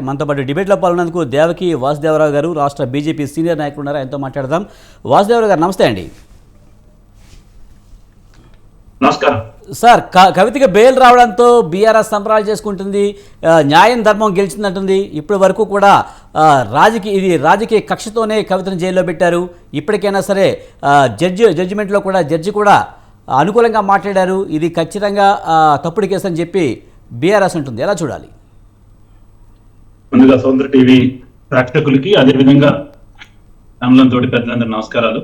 మనతో పాటు డిబేట్లో పాల్గొన్నందుకు దేవకి వాసుదేవరావు గారు రాష్ట్ర బీజేపీ సీనియర్ నాయకులు ఉన్నారు ఆయనతో మాట్లాడదాం. వాసుదేవరావు గారు నమస్తే అండి. నమస్కారం. సార్ కవితకి బెయిల్ రావడంతో బీఆర్ఎస్ సంబరాలు చేసుకుంటుంది న్యాయం ధర్మం గెలిచిందంటుంది. ఇప్పటి వరకు కూడా రాజకీయ ఇది రాజకీయ కక్షతోనే కవితను జైల్లో పెట్టారు. ఇప్పటికైనా సరే జడ్జి జడ్జిమెంట్లో కూడా జడ్జి కూడా అనుకూలంగా మాట్లాడారు. ఇది ఖచ్చితంగా తప్పుడు కేసు అని చెప్పి బీఆర్ఎస్ ఉంటుంది ఎలా చూడాలి? ముందుగా సౌందర్య టీవీ ప్రేక్షకులకి అదేవిధంగా తోటి పెద్దలందరూ నమస్కారాలు.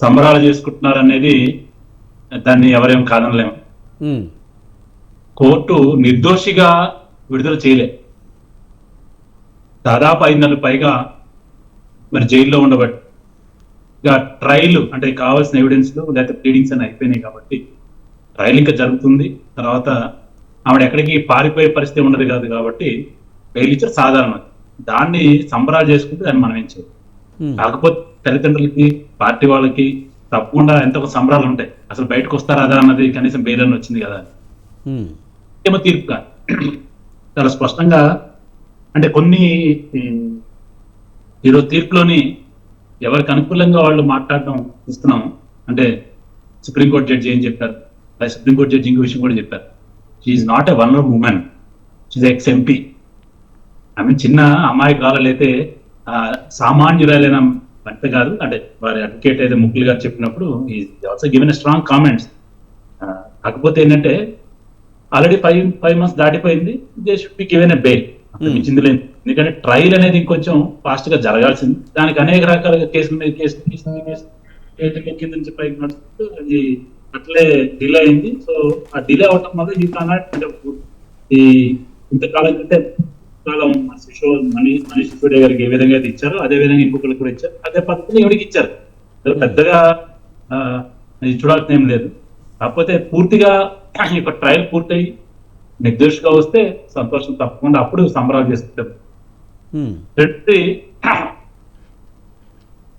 సంబరాలు చేసుకుంటున్నారు అనేది దాన్ని ఎవరేం కాదనలేము కోర్టు నిర్దోషిగా విడుదల చేయలే. దాదాపు ఐదు నెలల పైగా మరి జైల్లో ఉండబట్టి ఇక ట్రయల్ అంటే కావాల్సిన ఎవిడెన్స్లు లేకపోతే ప్లీడింగ్స్ అని అయిపోయినాయి కాబట్టి ట్రయల్ ఇంకా జరుగుతుంది. తర్వాత ఆవిడ ఎక్కడికి పారిపోయే పరిస్థితి ఉండదు కాదు కాబట్టి బెయిల్ ఇచ్చారు సాధారణం. దాన్ని సంబరాలు చేసుకుంటే దాన్ని మనం ఏం చేయాలి? కాకపోతే తల్లిదండ్రులకి పార్టీ వాళ్ళకి తప్పకుండా ఎంతో సంబరాలు ఉంటాయి. అసలు బయటకు వస్తారా అదా అన్నది కనీసం బెయిల్ అని వచ్చింది కదా. ఏమో తీర్పు కాదు. చాలా స్పష్టంగా అంటే కొన్ని ఈరోజు తీర్పులోని ఎవరికి అనుకూలంగా వాళ్ళు మాట్లాడడం ఇస్తున్నాము అంటే సుప్రీంకోర్టు జడ్జి ఏం చెప్పారు? సుప్రీంకోర్టు జడ్జి ఇంకో విషయం కూడా చెప్పారు. She's not a one woman she's ex MP ఆమె చిన్న అమ్మాయి కాలైతే సామాన్యురాలైన వంట కాదు అంటే వారి అడ్వకేట్ అయితే ముక్కులు గారు చెప్పినప్పుడు ఈ ఆల్సో గివెన్ స్ట్రాంగ్ కామెంట్స్ కాకపోతే ఏంటంటే ఆల్రెడీ ఫైవ్ ఫైవ్ మంత్స్ దాటిపోయింది they should be given a bail మించింది లేదు ఎందుకంటే ట్రయల్ అనేది ఇంకొంచెం ఫాస్ట్గా జరగాల్సింది దానికి అనేక రకాలుగా కేసుల మీద కేసు కేసు మీద కేసు కేసుల కింద నుంచి పైకి నడుస్తూ అది అట్లే డిలే అయింది. సో ఆ డిలే అవటం వల్ల ఈ ఈ ఇంతకాలం కంటే కాలం శిశు మనీ మనీష్ సిసోడియా గారికి ఏ విధంగా అయితే ఇచ్చారో అదే విధంగా ఇంకొకరికి కూడా ఇచ్చారు. అదే పద్ధతిని ఎవరికి ఇచ్చారు? పెద్దగా చూడాల్సిన ఏం లేదు. కాకపోతే పూర్తిగా ఈ యొక్క ట్రయల్ పూర్తయి నిర్దోషిగా వస్తే సంతోషం తప్పకుండా అప్పుడు సంబరాలు చేసుకుంటాం. ఉమ్, రెండోది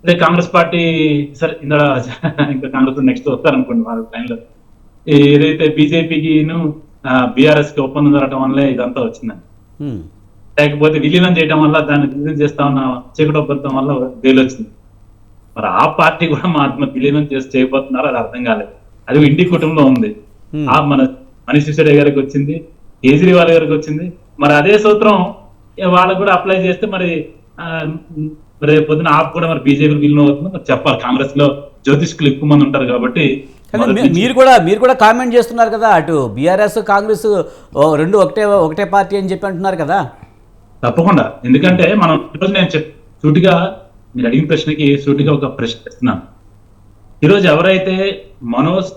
అదే కాంగ్రెస్ పార్టీ సరే ఇందా ఇంకా కాంగ్రెస్ నెక్స్ట్ వస్తారనుకోండి వాళ్ళ టైంలో ఏదైతే బీజేపీకిను బీఆర్ఎస్కి ఒప్పందం జరగడం వల్లే ఇదంతా వచ్చిందని ఉమ్. లేకపోతే విలీనం చేయడం వల్ల దాన్ని విలీనం చేస్తా ఉన్న చీకటి ఒప్పందం వల్ల బెయిల్ వచ్చింది మరి ఆ పార్టీ కూడా మా ఆత్మ విలీనం చేసి చేయబోతున్నారు అది అర్థం కాలేదు. అది ఇండి కుటుంబంలో ఉంది. ఆ మన మనీష్ సిసోడియా గారికి వచ్చింది కేజ్రీవాల్ గారికి వచ్చింది. మరి అదే సూత్రం వాళ్ళకు కూడా అప్లై చేస్తే మరి ఆ, రేపు పొద్దున ఆప్ కూడా మరి బీజేపీ విలీనం అవుతుంది మరి చెప్పాలి. కాంగ్రెస్లో జ్యోతిష్కులు ఎక్కువ మంది ఉంటారు కాబట్టి మీరు కూడా మీరు కూడా కామెంట్ చేస్తున్నారు కదా అటు బీఆర్ఎస్ కాంగ్రెస్ రెండు ఒకటే ఒకటే పార్టీ అని చెప్పి అంటున్నారు కదా. తప్పకుండా. ఎందుకంటే మనం ఈరోజు నేను సూటిగా మీరు అడిగిన ప్రశ్నకి సూటిగా ఒక ప్రశ్న ఇస్తున్నాను ఈరోజు ఎవరైతే మనోజ్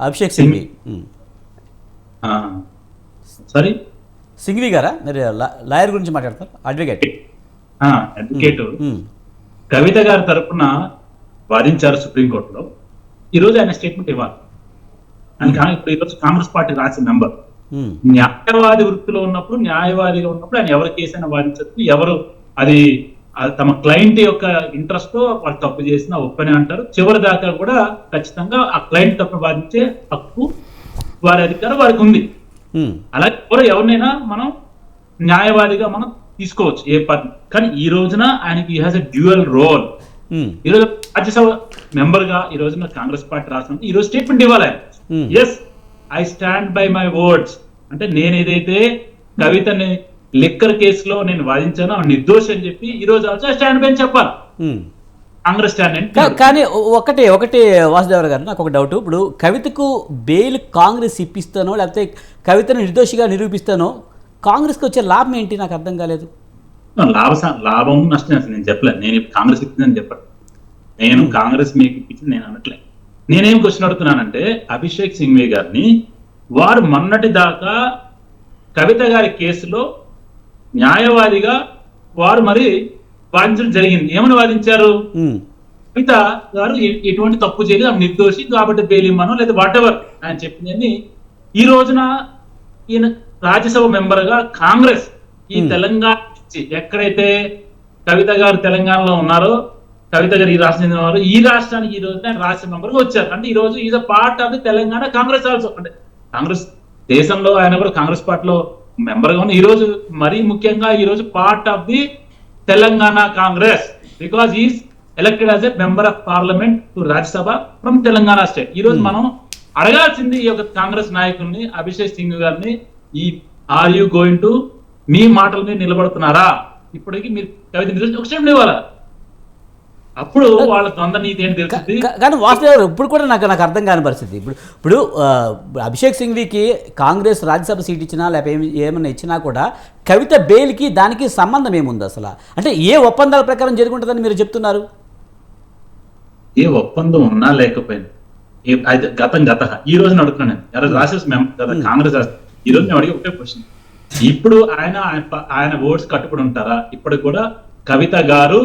అభిషేక్. ఆ, సారీ సింఘ్వి గారా? మీరు లాయర్ గురించి మాట్లాడతారు. అడ్వకేట్ అడ్వకేట్ ఉమ్, కవిత గారి తరపున వాదించారు సుప్రీంకోర్టులో. ఈరోజు ఆయన స్టేట్మెంట్ ఇవ్వాలి. ఆయన కా- ఇప్పుడు ఈరోజు కాంగ్రెస్ పార్టీ రాసిన నంబర్ న్యాయవాది వృత్తిలో ఉన్నప్పుడు న్యాయవాదిగా ఉన్నప్పుడు ఆయన ఎవరి కేసైనా వాదించచ్చు. ఎవరు అది తమ క్లయింట్ యొక్క ఇంట్రెస్ట్తో వాళ్ళు తప్పు చేసిన ఒప్పని అంటారు. చివరి దాకా కూడా ఖచ్చితంగా ఆ క్లయింట్ తప్పు వాదించే హక్కు వారి అధికారం వారికి ఉంది. అలాగే ఎవరు ఎవరినైనా మనం న్యాయవాదిగా మనం తీసుకోవచ్చు. ఏ పార్టీ కానీ ఈ రోజున ఆయనకి హ్యాస్ ఎ డ్యూయల్ రోల్ ఈ రోజు రాజ్యసభ మెంబర్గా ఈ రోజున కాంగ్రెస్ పార్టీ రాష్ట్రం ఈ రోజు స్టేట్మెంట్ ఇవ్వాలి Hmm. Yes I stand by my words అంటే నేను ఏదైతే కవితని లిక్కర్ కేసులో నేను వాదించానో నిర్దోషి అని చెప్పి ఈ రోజు ఆల్సో స్టాండ్ బై అని చెప్పాలి. ఉమ్. కాంగ్రెస్ స్టాండ్ కానీ ఒకటే ఒకటే వాసుదేవరావు గారు నాకు ఒక డౌట్. ఇప్పుడు కవితకు బెయిల్ కాంగ్రెస్ ఇప్పిస్తానో లేకపోతే కవితను నిర్దోషిగా నిరూపిస్తానో కాంగ్రెస్కి వచ్చే లాభం ఏంటి? నాకు అర్థం కాలేదు. లాభ లాభం నష్టం అసలు నేను చెప్పలేదు నేను కాంగ్రెస్ ఇప్పిందని చెప్పను. నేను కాంగ్రెస్ మీకు ఇప్పించింది నేను అనట్లే. నేనేం క్వశ్చన్ అడుగుతున్నానంటే అభిషేక్ సింఘ్వి గారిని వారు మొన్నటి దాకా కవిత గారి కేసులో న్యాయవాదిగా వారు మరి వాదించడం జరిగింది. ఏమని వాదించారు? కవిత గారు ఎటువంటి తప్పు చేయలేదు. ఆమె నిర్దోషి కాబట్టి బెయిల్ ఇమ్మను లేదా వాట్ ఎవర్ ఆయన చెప్పిందని ఈ రోజున ఈయన రాజ్యసభ మెంబర్గా కాంగ్రెస్ ఈ. తెలంగాణ నుంచి ఎక్కడైతే కవిత గారు తెలంగాణలో ఉన్నారో కవిత గారు ఈ రాష్ట్రం చెందిన వారు ఈ రాష్ట్రానికి ఈ రోజు ఆయన రాష్ట్ర మెంబర్గా వచ్చారు. అంటే ఈ రోజు is a part of the Telangana Congress also. అంటే కాంగ్రెస్ దేశంలో ఆయన కూడా కాంగ్రెస్ పార్టీలో మెంబర్గా ఉన్న ఈ రోజు మరీ ముఖ్యంగా ఈ రోజు part of the Telangana Congress. Because is elected as a member of parliament to Rajya Sabha from Telangana state. ఈ రోజు మనం అడగాల్సింది ఈ యొక్క కాంగ్రెస్ నాయకుల్ని అభిషేక్ సింగ్ గారిని ఈ ఆర్ యూ గోయింగ్ టు మీ మాటల మీద నిలబడుతున్నారా? ఇప్పటికి మీరు కవిత నిజం ఒక స్టెప్ ఇవ్వాలా అప్పుడు వాళ్ళ ద్వంద్వ నీతి ఏంటి తెలుస్తుంది? కానీ వాసుదేవ్ గారు ఇప్పుడు కూడా నాకు నాకు అర్థం కాని పరిస్థితి. ఇప్పుడు ఇప్పుడు అభిషేక్ సింఘ్వికి కాంగ్రెస్ రాజ్యసభ సీట్ ఇచ్చినా లేకపోతే ఏమి ఏమన్నా ఇచ్చినా కూడా కవిత బెయిల్కి దానికి సంబంధం ఏముంది అసలు? అంటే ఏ ఒప్పందాల ప్రకారం జరుగుంటుందని మీరు చెప్తున్నారు? ఏ ఒప్పందం ఉన్నా లేకపోయినా. గతం గత ఈ రోజు అడుగుతున్నాను రాసేసి మేము. కాంగ్రెస్ రాసి ఈ రోజు నేను అడిగి ఒకటే క్వశ్చన్ ఇప్పుడు ఆయన ఆయన ఓట్స్ కట్టుబడి ఉంటారా? ఇప్పుడు కూడా కవిత గారు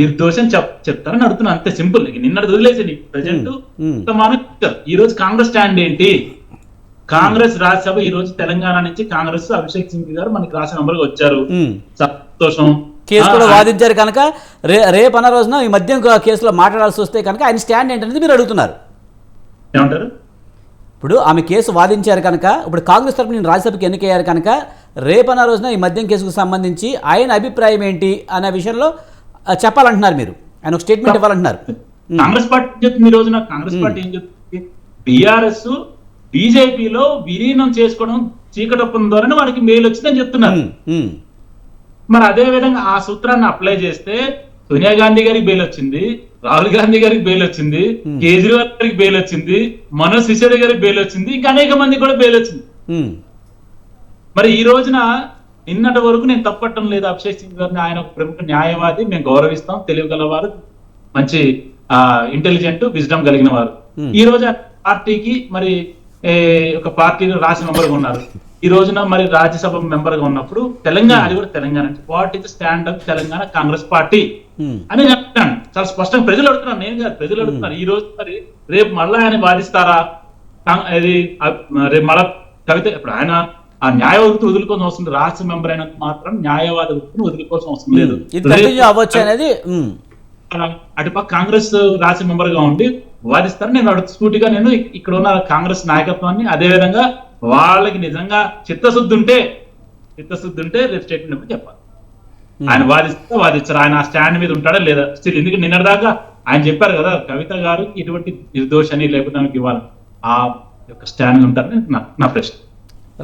నిర్దోషం చెప్ చెప్తారని అడుగుతున్నా అంతే సింపుల్. నిన్న వదిలేసి ప్రజెంట్. ఈ రోజు కాంగ్రెస్ స్టాండ్ ఏంటి? కాంగ్రెస్ రాజ్యసభ ఈ రోజు తెలంగాణ నుంచి కాంగ్రెస్ అభిషేక్ సింగ్ గారు మనకి రాసిన నంబర్ వచ్చారు. సంతోషం. కేసు కూడా వాదించారు కనుక రే రేపు అన్న రోజున ఈ మద్యం కేసులో మాట్లాడాల్సి వస్తే కనుక ఆయన స్టాండ్ ఏంటనేది మీరు అడుగుతున్నారు. ఏమంటారు? ఇప్పుడు ఆమె కేసు వాదించారు కనుక ఇప్పుడు కాంగ్రెస్ తరపున నేను రాజ్యసభకి ఎన్నికయ్యారు కనుక రేపన్న రోజున ఈ మద్యం కేసుకు సంబంధించి ఆయన అభిప్రాయం ఏంటి అనే విషయంలో చెప్పాలంటున్నారు మీరు. ఆయన ఒక స్టేట్మెంట్ ఇవ్వాలంటున్నారు. కాంగ్రెస్ పార్టీ చెప్తుంది ఈ రోజున? కాంగ్రెస్ పార్టీ ఏం చెప్తుంది? బీఆర్ఎస్ బీజేపీలో విలీనం చేసుకోవడం చీకటప్పం ద్వారానే వారికి మేలు వచ్చిందని చెప్తున్నారు. మరి అదే విధంగా ఆ సూత్రాన్ని అప్లై చేస్తే సోనియా గాంధీ గారికి బెయిల్ వచ్చింది. రాహుల్ గాంధీ గారికి బెయిల్ వచ్చింది. కేజ్రీవాల్ గారికి బెయిల్ వచ్చింది మనోజ్ సిసోడి గారికి బెయిల్ వచ్చింది ఇంకా అనేక మంది కూడా బెయిల్ వచ్చింది. మరి ఈ రోజున నిన్నటి వరకు నేను తప్పట్టం లేదు అభిషేక్ సింగ్ గారిని. ఆయన ఒక ప్రముఖ న్యాయవాది మేము గౌరవిస్తాం తెలియగలవారు మంచి ఆ ఇంటెలిజెంట్ విజ్డమ్ కలిగిన వారు. ఈ రోజు పార్టీకి మరి ఒక పార్టీలో రాసి మెంబర్గా ఉన్నారు. ఈ రోజున మరి రాజ్యసభ మెంబర్గా ఉన్నప్పుడు తెలంగాణ అది కూడా Telangana. What is stand up Telangana Congress party? అని చెప్తాను చాలా స్పష్టంగా ప్రజలు అడుగుతున్నారు నేను కాదు ప్రజలు అడుగుతున్నారు. ఈ రోజు మరి రేపు మళ్ళా ఆయన వాదిస్తారా ఇది ఆ- రేపు మళ్ళా కవిత ఇప్పుడు ఆయన ఆ న్యాయవాదితో వదులుకోవాల్సిన అవసరం లేదు. రాష్ట్ర మెంబర్ అయినంత మాత్రం న్యాయవాద వృత్తిని వదులుకోవాల్సిన అవసరం లేదు. అవ్వచ్చు అనేది అటుపక్క కాంగ్రెస్ రాష్ట్ర మెంబర్గా ఉండి వాదిస్తారు నేను అడుగు సూటిగా నేను ఇక్- ఇక్కడ ఉన్న కాంగ్రెస్ నాయకత్వాన్ని అదే విధంగా వాళ్ళకి నిజంగా చిత్తశుద్ధి ఉంటే చిత్తశుద్ధి ఉంటే రేపు స్టేట్మెంట్ చెప్పాలి. Hmm. ఆయన వాదిస్తే వాదించారు. ఆయన ఆ స్టాండ్ మీద ఉంటాడా లేదా? స్టిల్ ఎందుకంటే నిన్నటిదాకా ఆయన చెప్పారు కదా కవిత గారు ఇటువంటి నిర్దోషని లేకపోతే ఆమెకి ఇవ్వాలి ఆ యొక్క స్టాండ్ ఉంటారని నా నా ప్రశ్న.